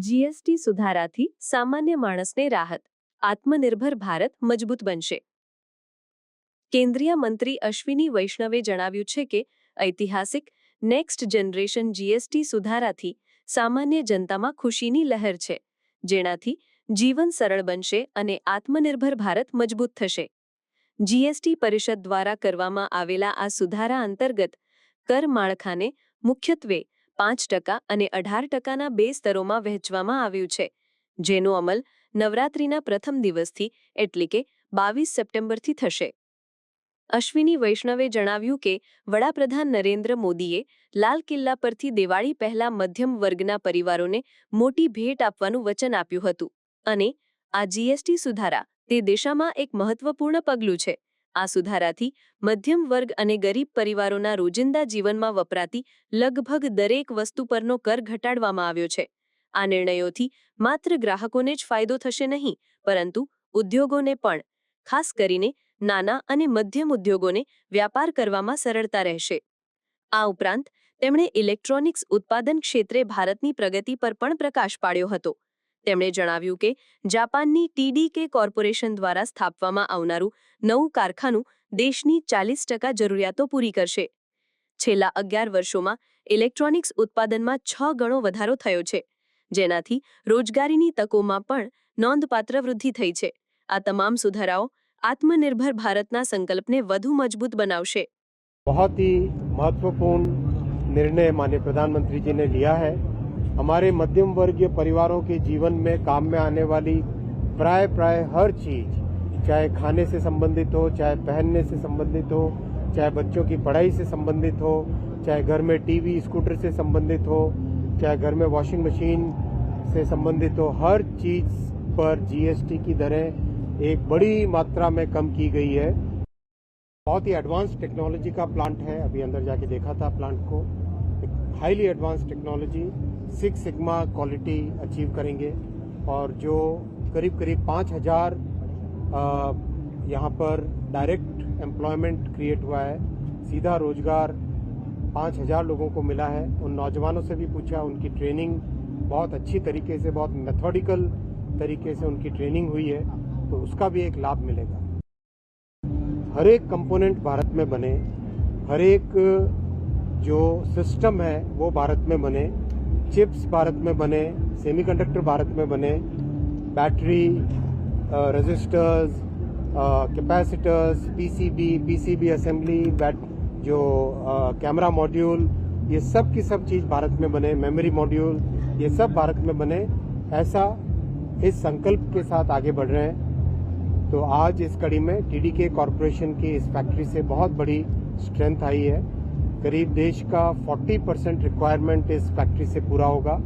GST સુધારાથી સામાન્ય માણસને રાહત. આત્મનિર્ભર ભારત મજબૂત બનશે. કેન્દ્રીય મંત્રી અશ્વિની વૈષ્ણવે જણાવ્યું છે કે, ઐતિહાસિક નેક્સ્ટ જનરેશન જીએસટી સુધારાથી સામાન્ય જનતામાં ખુશીની લહેર છે, જેનાથી જીવન સરળ બનશે અને આત્મનિર્ભર ભારત મજબૂત થશે. જીએસટી પરિષદ દ્વારા કરવામાં આવેલા આ સુધારા અંતર્ગત, કર માળખાને મુખ્યત્વે પાંચ ટકા અને અઢાર ટકાના બે સ્તરોમાં વહેંચવામાં આવ્યું છે. જેનો અમલ નવરાત્રિના પ્રથમ દિવસથી એટલે કે બાવીસ સપ્ટેમ્બરથી થશે. અશ્વિની વૈષ્ણવે જણાવ્યું કે, વડાપ્રધાન નરેન્દ્ર મોદીએ લાલ કિલ્લા પરથી દિવાળી પહેલા મધ્યમ વર્ગના પરિવારોને મોટી ભેટ આપવાનું વચન આપ્યું હતું. અને આ જીએસટી સુધારા તે દિશામાં એક મહત્વપૂર્ણ પગલું છે. આ સુધારાથી મધ્યમ વર્ગ અને ગરીબ પરિવારોના રોજિંદા જીવનમાં વપરાતી લગભગ દરેક વસ્તુ પરનો કર ઘટાડવામાં આવ્યો છે. આ નિર્ણયોથી માત્ર ગ્રાહકોને જ ફાયદો થશે નહીં, પરંતુ ઉદ્યોગોને પણ, ખાસ કરીને નાના અને મધ્યમ ઉદ્યોગોને વ્યાપાર કરવામાં સરળતા રહેશે. આ ઉપરાંત, તેમણે ઇલેક્ટ્રોનિક્સ ઉત્પાદન ક્ષેત્રે ભારતની પ્રગતિ પર પણ પ્રકાશ પાડ્યો હતો. તેમણે જણાવ્યું કે જાપાનની ટીડીકે કોર્પોરેશન દ્વારા સ્થાપવામાં આવનારું નવું કારખાનું દેશની ચાલીસ ટકા જરૂરિયાતો પૂરી કરશે છેલ્લા અગિયાર વર્ષોમાં ઇલેક્ટ્રોનિક્સ ઉત્પાદનમાં છ ગણો વધારો થયો છે જેનાથી રોજગારીની તકોમાં પણ નોંધપાત્ર વૃદ્ધિ થઈ છે આ તમામ સુધારાઓ આત્મનિર્ભર ભારતના સંકલ્પને વધુ મજબૂત બનાવશે बहुत ही महत्वपूर्ण निर्णय माननीय प्रधानमंत्री जी ने लिया है हमारे मध्यम वर्गीय परिवारों के जीवन में काम में आने वाली प्राय प्राय हर चीज़, चाहे खाने से संबंधित हो, चाहे पहनने से संबंधित हो, चाहे बच्चों की पढ़ाई से संबंधित हो, चाहे घर में टीवी, स्कूटर से संबंधित हो, चाहे घर में वॉशिंग मशीन से संबंधित हो, हर चीज़ पर जीएसटी की दरें एक बड़ी मात्रा में कम की गई है। बहुत ही एडवांस टेक्नोलॉजी का प्लांट है। अभी अंदर जाके देखा था प्लांट को। एक highly advance technology six sigma quality achieve करेंगे और जो करीब करीब पाँच हज़ार यहाँ पर डायरेक्ट एम्प्लॉयमेंट क्रिएट हुआ है। सीधा रोज़गार पाँच हज़ार लोगों को मिला है। उन नौजवानों से भी पूछा, उनकी ट्रेनिंग बहुत अच्छी तरीके से, बहुत मेथोडिकल तरीके से उनकी ट्रेनिंग हुई है तो उसका भी एक लाभ मिलेगा। हर एक कंपोनेंट भारत में बने, हर एक जो सिस्टम है वो भारत में बने चिप्स भारत में बने सेमीकंडक्टर भारत में बने battery registers capacitors PCB PCB assembly but जो कैमरा uh, मॉड्यूल ये सब की सब चीज़ भारत में बने मेमोरी मॉड्यूल ये सब भारत में बने। ऐसा इस संकल्प के साथ आगे बढ़ रहे हैं। तो आज इस कड़ी में टीडीके कॉरपोरेशन की इस फैक्ट्री से बहुत बड़ी स्ट्रेंथ आई है। करीब देश का 40 परसेंट रिक्वायरमेंट इस फैक्ट्री से पूरा होगा।